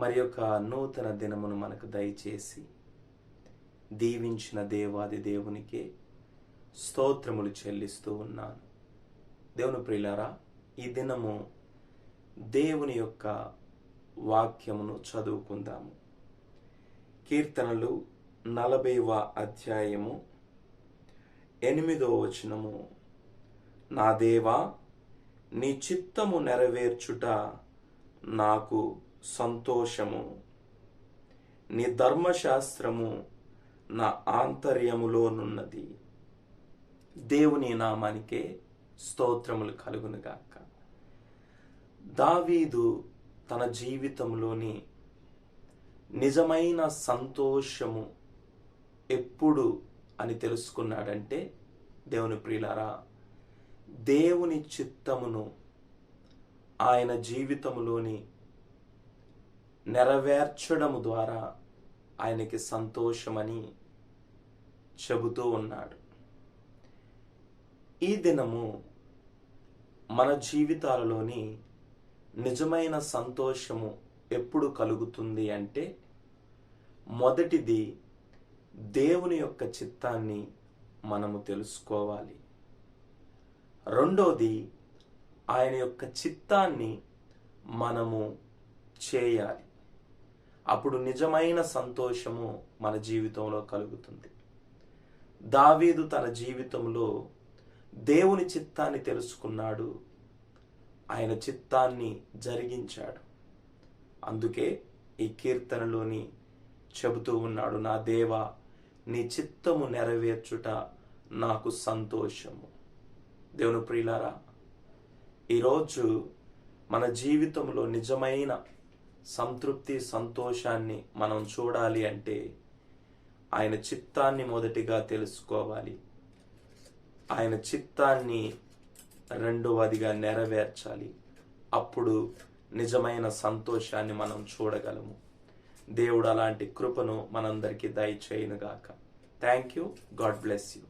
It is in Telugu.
మరి యొక్క నూతన దినమును మనకు దయచేసి దీవించిన దేవాది దేవునికే స్తోత్రములు చెల్లిస్తూ ఉన్నాను. దేవుని ప్రియులారా ఈ దినము దేవుని యొక్క వాక్యమును చదువుకుందాము. కీర్తనలు నలభైవ అధ్యాయము ఎనిమిదో వచనము. నా దేవా నీ చిత్తము నెరవేర్చుట నాకు సంతోషము. నీ ధర్మశాస్త్రము నా ఆంతర్యములోనున్నది. దేవుని నామానికే స్తోత్రములు కలుగునుగాక దావీదు తన జీవితంలోని నిజమైన సంతోషము ఎప్పుడు అని తెలుసుకున్నాడంటే దేవుని ప్రియులారా దేవుని చిత్తమును ఆయన జీవితంలోని నెరవేర్చడము ద్వారా ఆయనకి సంతోషమని చెబుతూ ఉన్నాడు. ఈ దినము మన జీవితాలలోని నిజమైన సంతోషము ఎప్పుడు కలుగుతుంది అంటే మొదటిది దేవుని యొక్క చిత్తాన్ని మనము తెలుసుకోవాలి. రెండోది ఆయన యొక్క చిత్తాన్ని మనము చేయాలి. అప్పుడు నిజమైన సంతోషము మన జీవితంలో కలుగుతుంది. దావీదు తన జీవితంలో దేవుని చిత్తాన్ని తెలుసుకున్నాడు. ఆయన చిత్తాన్ని జరిగించాడు. అందుకే ఈ కీర్తనలోని చెబుతూ ఉన్నాడు నా దేవా నీ చిత్తము నెరవేర్చుట నాకు సంతోషము. దేవుని ప్రియులారా ఈరోజు మన జీవితంలో నిజమైన సంతృప్తి సంతోషాన్ని మనం చూడాలి అంటే ఆయన చిత్తాన్ని మొదటిగా తెలుసుకోవాలి. ఆయన చిత్తాన్ని రెండవదిగా నెరవేర్చాలి. అప్పుడు నిజమైన సంతోషాన్ని మనం చూడగలము. దేవుడు అలాంటి కృపను మనందరికీ దయచేయనుగాక. Thank you God bless you